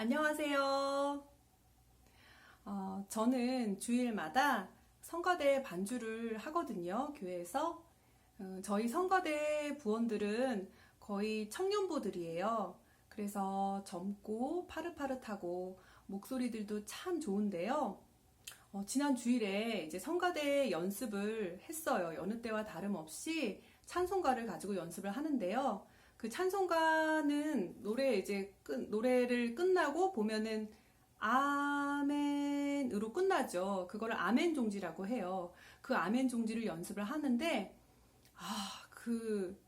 안녕하세요. 어, 저는 주일마다 성가대 반주를 하거든요, 교회에서. 어, 저희 성가대 부원들은 거의 청년부들이에요. 그래서 젊고 파릇파릇하고 목소리들도 참 좋은데요. 어, 지난 주일에 이제 성가대 연습을 했어요. 여느 때와 다름없이 찬송가를 가지고 연습을 하는데요. 그 찬송가는 노래 이제 끝, 노래를 끝나고 보면은 아멘으로 끝나죠. 그거를 아멘 종지라고 해요. 그 아멘 종지를 연습을 하는데 아, 그,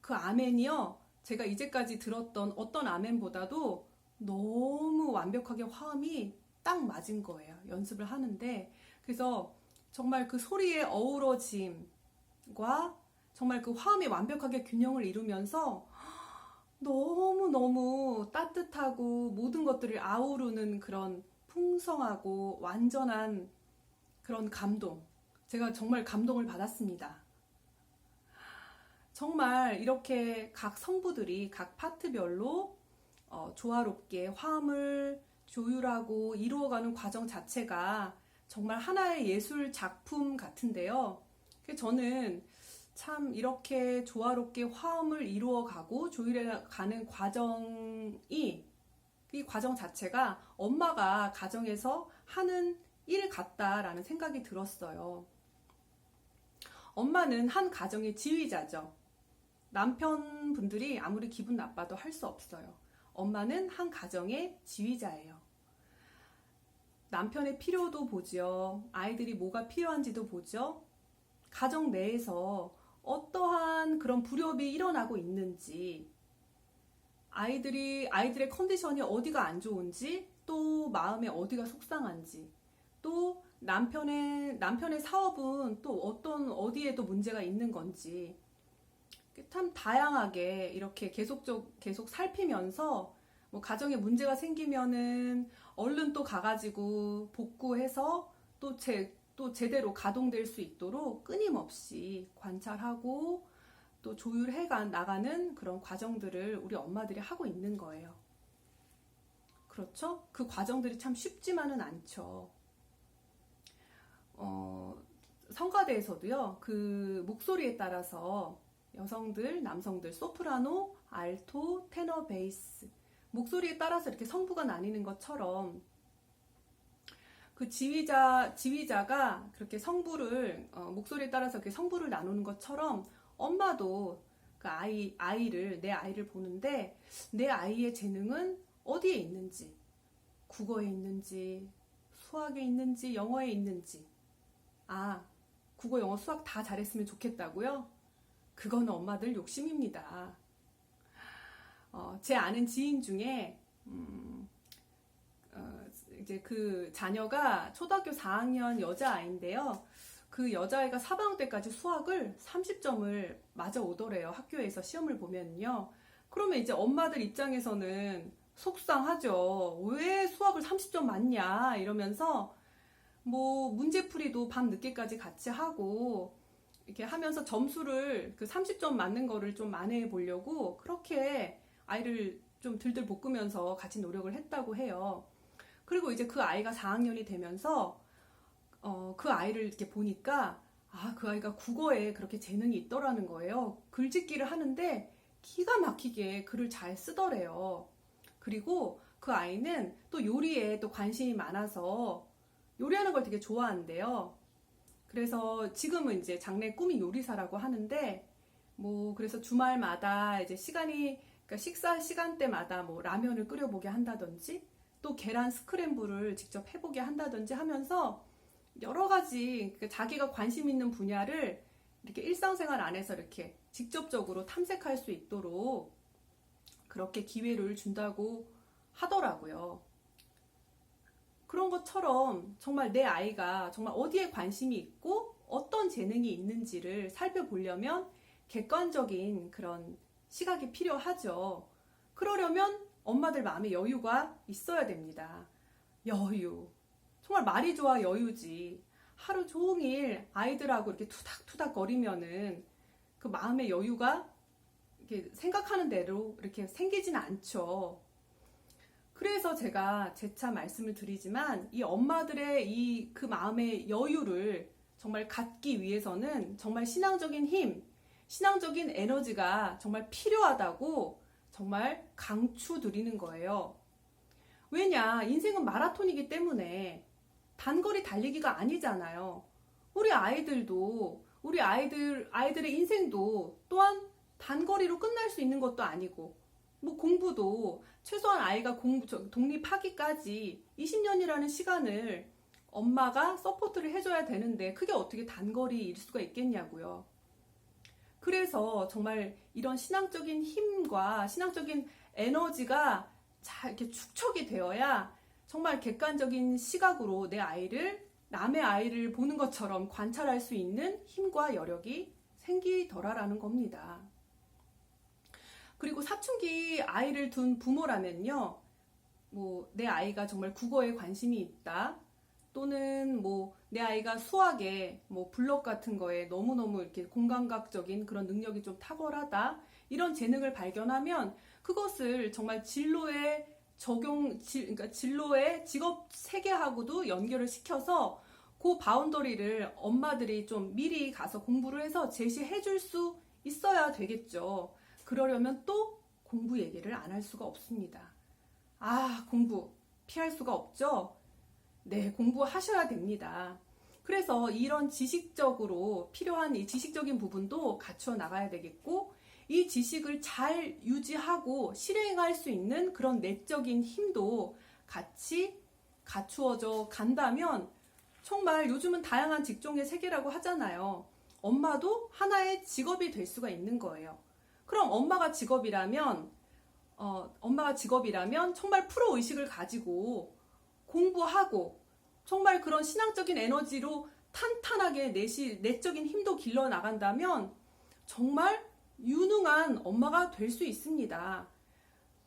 그 아멘이요. 제가 이제까지 들었던 어떤 아멘보다도 너무 완벽하게 화음이 딱 맞은 거예요. 연습을 하는데. 그래서 정말 그 소리의 어우러짐과 정말 그 화음이 완벽하게 균형을 이루면서 너무너무 따뜻하고 모든 것들을 아우르는 그런 풍성하고 완전한 그런 감동. 제가 정말 감동을 받았습니다. 정말 이렇게 각 성부들이 각 파트별로 어, 조화롭게 화음을 조율하고 이루어가는 과정 자체가 정말 하나의 예술 작품 같은데요. 저는 참 이렇게 조화롭게 화음을 이루어가고 조율해 가는 과정이 이 과정 자체가 엄마가 가정에서 하는 일 같다라는 생각이 들었어요. 엄마는 한 가정의 지휘자죠. 남편분들이 아무리 기분 나빠도 할 수 없어요. 엄마는 한 가정의 지휘자예요. 남편의 필요도 보죠. 아이들이 뭐가 필요한지도 보죠. 가정 내에서 어떠한 그런 불협이 일어나고 있는지, 아이들이, 아이들의 컨디션이 어디가 안 좋은지, 또 마음에 어디가 속상한지, 또 남편의, 남편의 사업은 또 어떤, 어디에 또 문제가 있는 건지, 참 다양하게 이렇게 계속적, 계속 살피면서, 뭐 가정에 문제가 생기면은 얼른 또 가가지고 복구해서 또 제, 또 제대로 가동될 수 있도록 끊임없이 관찰하고 또 조율해 나가는 그런 과정들을 우리 엄마들이 하고 있는 거예요. 그렇죠? 그 과정들이 참 쉽지만은 않죠. 어, 성가대에서도요, 그 목소리에 따라서 여성들, 남성들, 소프라노, 알토, 테너, 베이스, 목소리에 따라서 이렇게 성부가 나뉘는 것처럼 그 지휘자, 지휘자가 그렇게 성부를, 어, 목소리에 따라서 이렇게 성부를 나누는 것처럼 엄마도 그 아이, 아이를, 내 아이를 보는데 내 아이의 재능은 어디에 있는지, 국어에 있는지, 수학에 있는지, 영어에 있는지. 아, 국어, 영어, 수학 다 잘했으면 좋겠다고요? 그거는 엄마들 욕심입니다. 어, 제 아는 지인 중에, 음, 어, 이제 그 자녀가 초등학교 4학년 여자아이인데요. 그 여자아이가 4반학 때까지 수학을 30점을 맞아 오더래요. 학교에서 시험을 보면요. 그러면 이제 엄마들 입장에서는 속상하죠. 왜 수학을 30점 맞냐? 이러면서 뭐 문제풀이도 밤 늦게까지 같이 하고 이렇게 하면서 점수를 그 30점 맞는 거를 좀 만회해 보려고 그렇게 아이를 좀 들들 볶으면서 같이 노력을 했다고 해요. 이제 그 아이가 4학년이 되면서 어, 그 아이를 이렇게 보니까 아, 그 아이가 국어에 그렇게 재능이 있더라는 거예요. 글짓기를 하는데 기가 막히게 글을 잘 쓰더래요. 그리고 그 아이는 또 요리에 또 관심이 많아서 요리하는 걸 되게 좋아한대요. 그래서 지금은 이제 장래 꿈이 요리사라고 하는데 뭐 그래서 주말마다 이제 시간이 그러니까 식사 시간대마다 뭐 라면을 끓여보게 한다든지 또 계란 스크램블을 직접 해보게 한다든지 하면서 여러 가지 그 자기가 관심 있는 분야를 이렇게 일상생활 안에서 이렇게 직접적으로 탐색할 수 있도록 그렇게 기회를 준다고 하더라고요. 그런 것처럼 정말 내 아이가 정말 어디에 관심이 있고 어떤 재능이 있는지를 살펴보려면 객관적인 그런 시각이 필요하죠. 그러려면 엄마들 마음에 여유가 있어야 됩니다. 여유. 정말 말이 좋아 여유지. 하루 종일 아이들하고 이렇게 투닥투닥 거리면은 그 마음의 여유가 이렇게 생각하는 대로 이렇게 생기지는 않죠. 그래서 제가 재차 말씀을 드리지만 이 엄마들의 이 그 마음의 여유를 정말 갖기 위해서는 정말 신앙적인 힘, 신앙적인 에너지가 정말 필요하다고 정말 강추 드리는 거예요. 왜냐, 인생은 마라톤이기 때문에 단거리 달리기가 아니잖아요. 우리 아이들도, 우리 아이들, 아이들의 인생도 또한 단거리로 끝날 수 있는 것도 아니고, 뭐 공부도 최소한 아이가 공부, 저- 독립하기까지 20년이라는 시간을 엄마가 서포트를 해줘야 되는데, 그게 어떻게 단거리일 수가 있겠냐고요. 그래서 정말 이런 신앙적인 힘과 신앙적인 에너지가 잘 이렇게 축적이 되어야 정말 객관적인 시각으로 내 아이를 남의 아이를 보는 것처럼 관찰할 수 있는 힘과 여력이 생기더라라는 겁니다. 그리고 사춘기 아이를 둔 부모라면요, 뭐, 내 아이가 정말 국어에 관심이 있다. 또는 뭐, 내 아이가 수학에, 뭐, 블록 같은 거에 너무너무 이렇게 공감각적인 그런 능력이 좀 탁월하다. 이런 재능을 발견하면 그것을 정말 진로에 적용, 지- 그러니까 진로의 직업 세계하고도 연결을 시켜서 그 바운더리를 엄마들이 좀 미리 가서 공부를 해서 제시해 줄 수 있어야 되겠죠. 그러려면 또 공부 얘기를 안 할 수가 없습니다. 아, 공부 피할 수가 없죠? 네, 공부하셔야 됩니다. 그래서 이런 지식적으로 필요한 이 지식적인 부분도 갖춰 나가야 되겠고, 이 지식을 잘 유지하고 실행할 수 있는 그런 내적인 힘도 같이 갖추어져 간다면 정말 요즘은 다양한 직종의 세계라고 하잖아요. 엄마도 하나의 직업이 될 수가 있는 거예요. 그럼 엄마가 직업이라면, 어, 엄마가 직업이라면 정말 프로 의식을 가지고 공부하고 정말 그런 신앙적인 에너지로 탄탄하게 내시, 내적인 힘도 길러 나간다면 정말 유능한 엄마가 될 수 있습니다.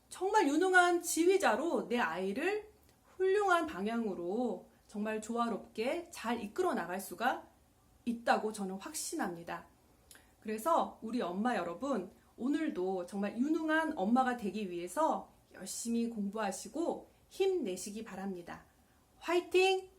정말 유능한 지휘자로 내 아이를 훌륭한 방향으로 정말 조화롭게 잘 이끌어 나갈 수가 있다고 저는 확신합니다. 그래서 우리 엄마 여러분, 오늘도 정말 유능한 엄마가 되기 위해서 열심히 공부하시고 힘내시기 바랍니다. 화이팅!